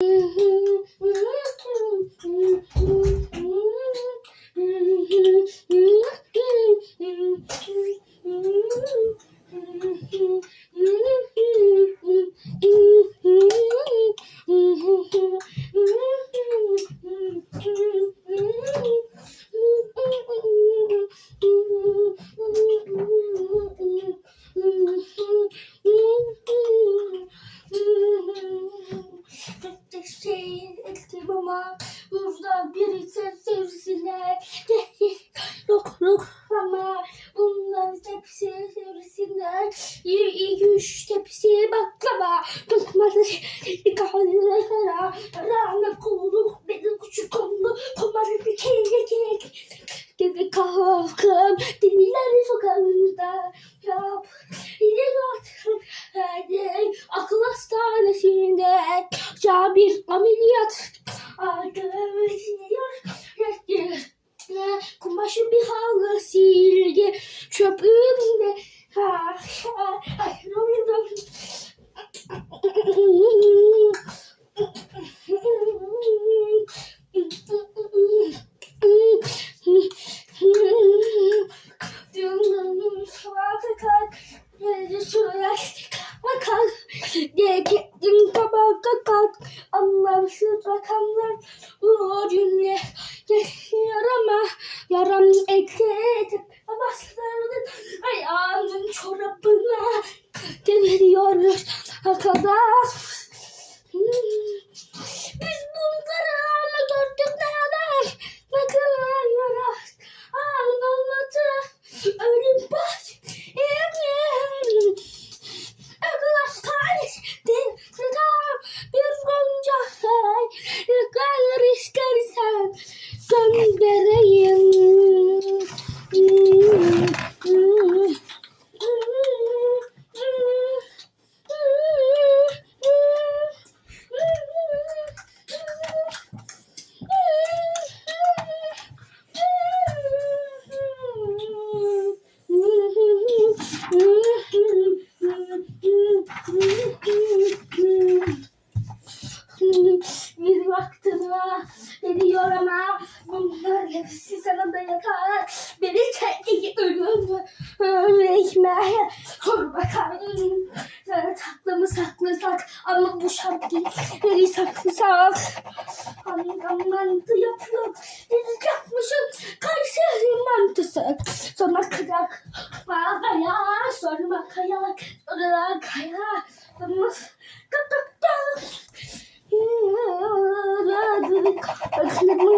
嗯哼嗯哼嗯哼 ama burada bir sevsine yok yok ama bunların hepsi sevsine iki üç tepsi baklava. Tutmadı kahveler rana kulluk benim küçük konu kumarı bir kek kek Gibi kalkım deliler sokağında yap. Yine artık akıl hastanesinde. Ya bir ameliyat Kumaşı bir halı silgi Çöplüğünde Ha, ha, ay, Gekettim Arkadaş Biz bunları ama gördük ne kadar Ne kadar yarar Anlamadı Ölüm baş. Emin Arkadaşlar Dedem Bir gonca. Yıkar istersen Göndereyim bunlar hepsi sana da yakar. Beni tek ölüm ölmeye Dur bakalım. Sana tatlı mı saklasak ama bu şarkıyı saklasak? Hangi mantı yapıyor? Dedik yapmışım Kayseri mantısı. Sonra kıyak bakaya, sonra kayak, sonra kayak, sonra kapak diyor ama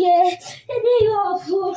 ye ne yapıyor?